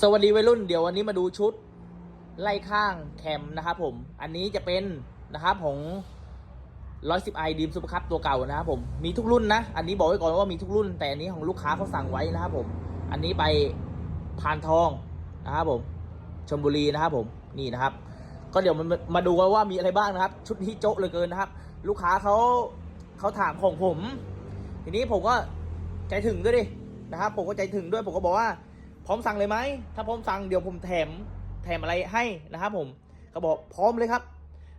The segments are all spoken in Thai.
สวัสดีวัยรุ่นเดี๋ยววันนี้มาดูชุด ไล่ข้างแคมนะครับผมอันนี้จะเป็นนะครับของร้อยสิบไอดีมซูเปอร์คัพตัวเก่านะครับผมมีทุกรุ่นนะ อันนี้บอกไว้ก่อนว่ามีทุกรุ่น แต่อันนี้ของลูกค้าเขาสั่งไว้นะครับผม อันนี้ไปพานทองนะครับผมชลบุรีนะครับผมนี่นะครับ ก็เดี๋ยวมันมาดูกันว่ามีอะไรบ้างนะครับ ชุดนี้โจ๊ะเลือเกินนะครับ ลูกค้าเขาเขาถามของผม ทีนี้ผมก็ใจถึงด้วยดินะครับ ผมก็ใจถึงด้วยผมก็บอกว่า พร้อมสั่งเลยไหม ถ้าพร้อมสั่งเดี๋ยวผมแถมแถมอะไรให้นะครับผมเขาบอกพร้อมเลยครับ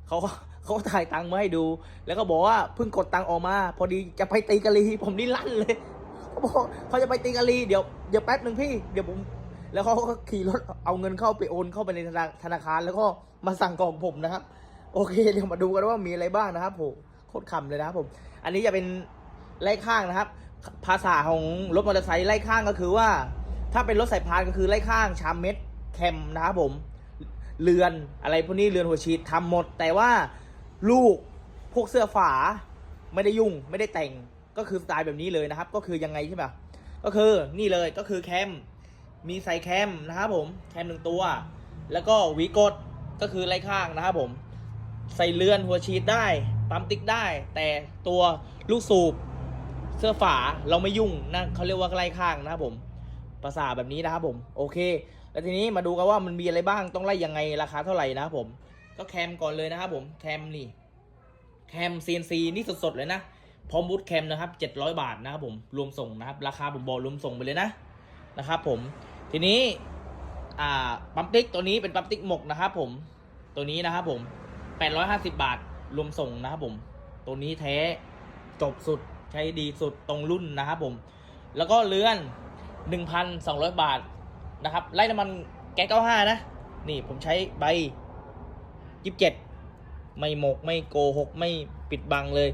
เขาเขาถ่ายตังค์มาให้ดู แล้วก็บอกว่าเพิ่งกดตังค์ออกมา พอดีจะไปตีกะลีผมนี่ลั่นเลยเขาบอกเขาจะไปตีกะลีเดี๋ยวเดี๋ยวแป๊บหนึ่งพี่เดี๋ยวผมแล้วเขาก็ขี่รถเอาเงินเข้าไปโอนเข้าไปในธนาธนาคาร แล้วก็มาสั่งกล่องผมนะครับ โอเคเดี๋ยวมาดูกันว่ามีอะไรบ้างนะครับผมโคตรคำเลยนะครับผม อันนี้จะเป็นไล่ข้างนะครับ ภาษาของรถมอเตอร์ไซค์ไล่ข้างก็คือว่า ถ้าเป็นรถสายพานก็คือไล่ข้างชามเม็ดแคมนะครับผม เรือนอะไรพวกนี้เรือนหัวฉีดทำหมด แต่ว่าลูกพวกเสื้อฝาไม่ได้ยุ่งไม่ได้แต่งก็คือสไตล์แบบนี้เลยนะครับ ก็คือยังไงใช่ไหมก็คือนี่เลยก็คือแคมมีใส่แคมนะครับผมแคมหนึ่งตัว แล้วก็วีกดก็คือไล่ข้างนะครับผม ใส่เรือนหัวฉีดได้ปั๊มติ๊กได้ แต่ตัวลูกสูบเสื้อฝาเราไม่ยุ่งนั่นเขาเรียกว่าไล่ข้างนะครับผม ภาษาแบบนี้นะครับผมโอเค แล้วทีนี้มาดูกันว่ามันมีอะไรบ้างต้องไล่ยังไงราคาเท่าไหร่นะครับผมก็แคมก่อนเลยนะครับผมแคมนี่แคม CNC นี่สดๆเลยนะพร้อมบูทแคมนะครับ700 บาทนะครับผมรวมส่งนะครับราคาผมบอกรวมส่งไปเลยนะนะครับผมทีนี้อ่าปั๊มติ๊กตัวนี้เป็นปั๊มติ๊กหมกนะครับผมตัวนี้นะครับผม 850 บาทรวมส่งนะครับผม ตัวนี้แท้จบสุดใช้ดีสุดตรงรุ่นนะครับผม แล้วก็เรือน 1,200 บาทนะครับ ไล่น้ำมันแก๊ส95 นะ นี่ผมใช้ใบ 27 ไม่หมก ไม่โกหก ไม่ปิดบังเลย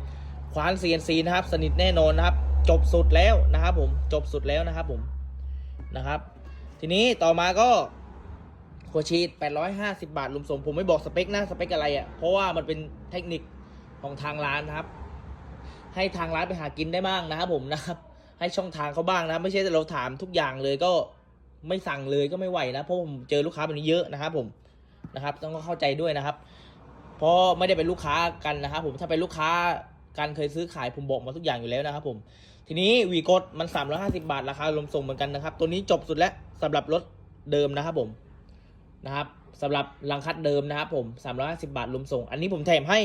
ควาน CNC นะครับ สนิทแน่นอนนะครับ จบสุดแล้วนะครับผม จบสุดแล้วนะครับผม นะครับ ทีนี้ต่อมาก็หัวชีด850 บาทรวมส่งผมไม่บอกสเปคนะ สเปคอะไรอะ่ะ เพราะว่ามันเป็นเทคนิคของทางร้านนะครับ ให้ทางร้านไปหากินได้บ้างนะครับผมนะครับ ให้ช่องทางเขาบ้างนะ ไม่ใช่เราถามทุกอย่างเลยก็ไม่สั่งเลยก็ไม่ไหวนะเพราะผมเจอลูกค้าแบบนี้เยอะนะครับ ผมนะครับ ต้องเข้าใจด้วยนะครับ เพราะไม่ได้เป็นลูกค้ากันนะครับ ผมถ้าเป็นลูกค้าการเคยซื้อขายผมบอกมาทุกอย่างอยู่แล้วนะครับ ผมทีนี้วีกดมัน 350 บาทราคารวมส่งเหมือนกันนะครับ ตัวนี้จบสุดแล้วสำหรับรถเดิมนะครับ ผมนะครับสำหรับลังคัดเดิมนะครับ ผม 350 บาทรวมส่ง อันนี้ผมแถมให้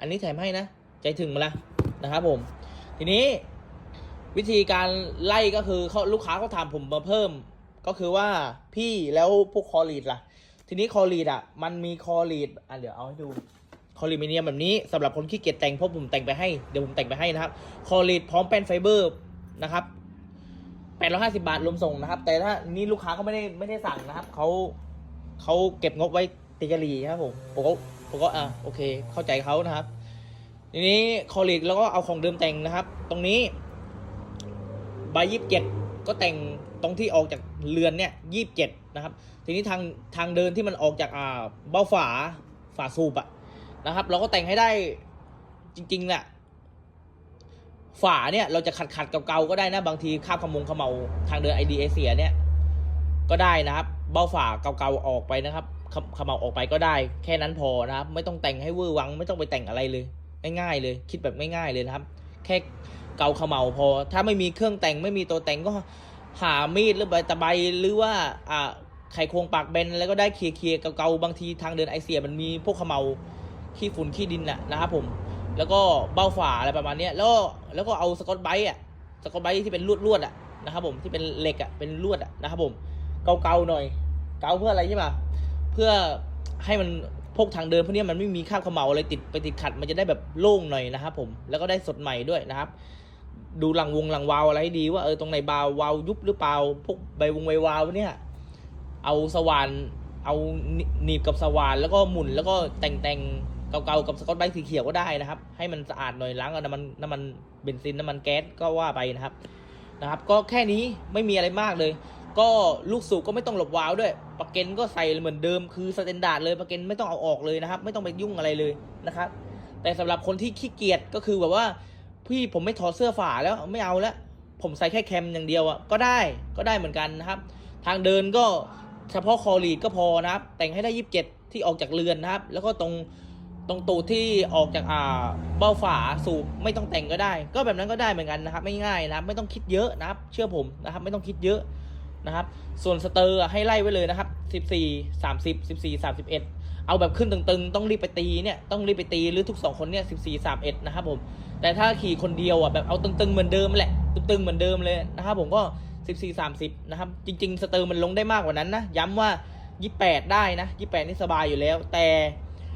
อันนี้แถมให้นะ ใจถึงมาละนะครับ ผม ทีนี้ วิธีการไล่ก็คือเขาลูกค้าเขาถามผมมาเพิ่ม ก็คือว่าพี่แล้วพวกคอรีดล่ะ ทีนี้คอรีดอะ มันมีคอรีดอะเดี๋ยวเอาให้ดูคอรีดมิเนียมแบบนี้สำหรับคนขี้เกียจแต่งเพราะผมแต่งไปให้เดี๋ยวผมแต่งไปให้นะครับ คอรีดพร้อมแป้นไฟเบอร์นะครับ850 บาทรวมส่งนะครับ แต่ถ้านี่ลูกค้าเขาไม่ได้ไม่ได้สั่งนะครับเขาเขาเก็บงบไว้ติกะลีครับผมผมก็ผมก็อะโอเค เข้าใจเขานะครับ ทีนี้คอรีดแล้วก็เอาของเดิมแต่งนะครับ ตรงนี้ ใบยี่สิบเจ็ดก็แต่งตรงที่ออกจากเรือนเนี่ยยี่สิบเจ็ดนะครับ ทีนี้ทางทางเดินที่มันออกจากอ่าเบ้าฝาฝาสูบอะนะครับ เราก็แต่งให้ได้จริงๆแหละฝาเนี่ยเราจะขัดขัดเก่าๆก็ได้นะ บางทีคาบขมงขมเมาทางเดินไอเดีเอเสียเนี่ยก็ได้นะครับ เบ้าฝาเก่าๆออกไปนะครับขมขมเมาออกไปก็ได้ แค่นั้นพอนะครับ ไม่ต้องแต่งให้เวอร์วัง ไม่ต้องไปแต่งอะไรเลย ง่ายๆเลย คิดแบบง่ายๆเลยนะครับ แค่ เกาเขมเมาพอ ถ้าไม่มีเครื่องแต่งไม่มีตัวแต่งก็หามีดหรือใบตะไบหรือว่าอ่าไขควงปากเบนแล้วก็ได้เคลียร์เกาๆบางทีทางเดินไอเสียมันมีพวกเขมเมาขี้ฝุ่นขี้ดินน่ะนะครับผม แล้วก็เบ้าฝาอะไรประมาณนี้แล้วแล้วก็เอาสกอตไบรท์อะสกอตไบรท์ที่เป็นลวดลวดอะนะครับผมที่เป็นเหล็กอะเป็นลวดอะนะครับผมเกาๆหน่อย เกาเพื่ออะไรใช่ปะเพื่อให้มัน พวกทางเดินพวกนี้มันไม่มีคราบขมเมาอะไรติดไปติดขัด มันจะได้แบบโล่งหน่อยนะครับผมแล้วก็ได้สดใหม่ด้วยนะครับ ดูหลังวงหลังวาวอะไรให้ดีว่าเออตรงไหนบาววาวยุบหรือเปล่าพวกใบวงใบวาวเนี่ยเอาสว่านเอาหนีบกับสว่านแล้วก็หมุนแล้วก็แต่งแต่งเก่าๆกับสกอตไบสีเขียวก็ได้นะครับ ให้มันสะอาดหน่อยล้างเอาน้ำมันน้ำมันเบนซินน้ำมันแก๊สก็ว่าไปนะครับนะครับ ก็แค่นี้ไม่มีอะไรมากเลย ก็ลูกสูบก็ไม่ต้องหลบวาล์วด้วยปลั๊กเกนก็ใส่เหมือนเดิมคือสแตนดาร์ดเลยปลั๊กเกนไม่ต้องเอาออกเลยนะครับ ไม่ต้องไปยุ่งอะไรเลยนะครับ แต่สำหรับคนที่ขี้เกียจก็คือแบบว่า พี่ผมไม่ถอดเสื้อฝาแล้วไม่เอาแล้ว ผมใส่แค่แคมอย่างเดียวอะก็ได้ก็ได้เหมือนกันนะครับ ทางเดินก็เฉพาะคอรีดก็พอนะครับ แต่งให้ได้ยี่สิบเจ็ดที่ออกจากเรือนนะครับ แล้วก็ตรงตรงตูดที่ออกจากอ่าเบ้าฝาสูบไม่ต้องแต่งก็ได้ ก็แบบนั้นก็ได้เหมือนกันนะครับ ไม่ง่ายนะครับ ไม่ต้องคิดเยอะนะครับ เชื่อผมนะครับ ไม่ต้องคิดเยอะ นะครับ ส่วนสเตอร์ให้ไล่ไว้เลยนะครับสิบสี่สามสิบสิบสี่สามสิบเอ็ดเอาแบบขึ้นตึงๆ ต้องรีบไปตีเนี่ย ต้องรีบไปตีหรือทุกสองคนเนี่ยสิบสี่สามเอ็ดนะครับผม แต่ถ้าขี่คนเดียวอะแบบเอาตึงๆ เหมือนเดิมแหละ ตึงๆ เหมือนเดิมเลยนะครับผมก็สิบสี่สามสิบนะครับ จริง ๆ สเตอร์มันลงได้มากกว่านั้นนะ ย้ำว่ายี่แปดได้นะยี่แปดนี่สบายอยู่แล้ว แต่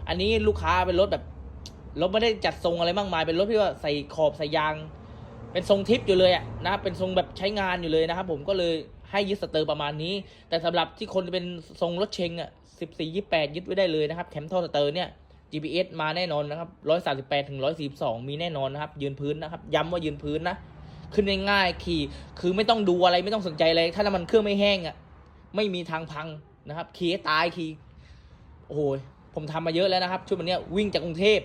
อันนี้ลูกค้าเป็นรถแบบรถไม่ได้จัดทรงอะไรมากมาย เป็นรถที่ว่าใส่ขอบใส่ยาง เป็นทรงทิปอยู่เลยอะนะครับเป็นทรงแบบใช้งานอยู่เลยนะครับผมก็เลย ให้ยึดสเตอร์ประมาณนี้ แต่สำหรับที่คนเป็นทรงรถเชงอะสิบสี่ยี่แปดยึดไว้ได้เลยนะครับแคมท่อสเตอร์เนี่ย GPS มาแน่นอนนะครับร้อยสาสิบแปดถึงร้อยสี่สองมีแน่นอนนะครับ ยืนพื้นนะครับ ย้ำว่ายืนพื้นนะ ขึ้นง่ายๆขี่ คือไม่ต้องดูอะไรไม่ต้องสนใจอะไร ถ้าน้ำมันเครื่องไม่แห้งอะ ไม่มีทางพังนะครับ ขี่ตายขี่โอ้โหผมทำมาเยอะแล้วนะครับช่วงวันเนี้ยวิ่งจากกรุงเทพ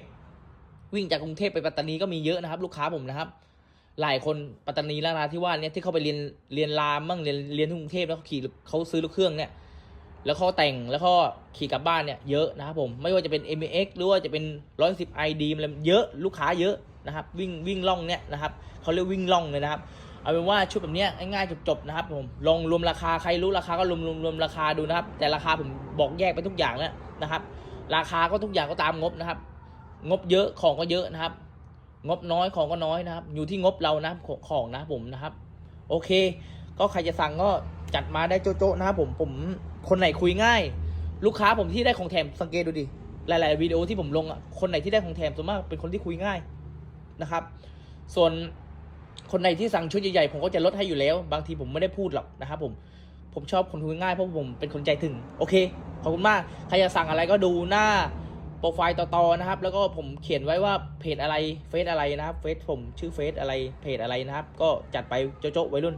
วิ่งจากกรุงเทพไปปัตตานีก็มีเยอะนะครับ ลูกค้าผมนะครับ หลายคนปัตตานีและนราธิวาเนี่ยที่เขาไปเรียนเรียนรามมั่งเรียนเรียนที่กรุงเทพแล้วเขาขี่เขาซื้อลูกเครื่องเนี่ย แล้วเขาแต่งแล้วก็ขี่กลับบ้านเนี่ยเยอะนะครับผมไม่ว่าจะเป็น m x หรือว่าจะเป็น 110 ID อะไรเยอะลูกค้าเยอะนะครับ วิ่งวิ่งล่องเนี่ยนะครับเขาเรียกวิ่งล่องเลยนะครับเอาเป็นว่าชุดแบบเนี้ยง่ายๆจบๆนะครับผมลองรวมราคาใครรู้ราคาก็รวมรวมรวมราคาดูนะครับ แต่ราคาผมบอกแยกไปทุกอย่างแล้วนะครับ ราคาก็ทุกอย่างก็ตามงบนะครับ งบเยอะของก็เยอะนะครับ งบน้อยของก็น้อยนะครับ อยู่ที่งบเรานะของของนะผมนะครับ โอเค ก็ใครจะสั่งก็จัดมาได้โจ๊ะๆนะครับผมผมคนไหนคุยง่าย ลูกค้าผมที่ได้ของแถมสังเกตดูดิหลาย ๆ วิดีโอที่ผมลงอะคนไหนที่ได้ของแถมส่วนมากเป็นคนที่คุยง่ายนะครับ ส่วนคนไหนที่สั่งชุดใหญ่ ๆ ผมก็จะลดให้อยู่แล้ว บางทีผมไม่ได้พูดหรอกนะครับผมผมชอบคนคุยง่ายเพราะผมเป็นคนใจถึง โอเคขอบคุณมากใครจะสั่งอะไรก็ดูหน้า โปรไฟล์ต่อๆนะครับ แล้วก็ผมเขียนไว้ว่าเพจอะไรเฟซอะไรนะครับเฟซผมชื่อเฟซอะไรเพจอะไรนะครับ ก็จัดไปโจ๊ะๆวัยรุ่น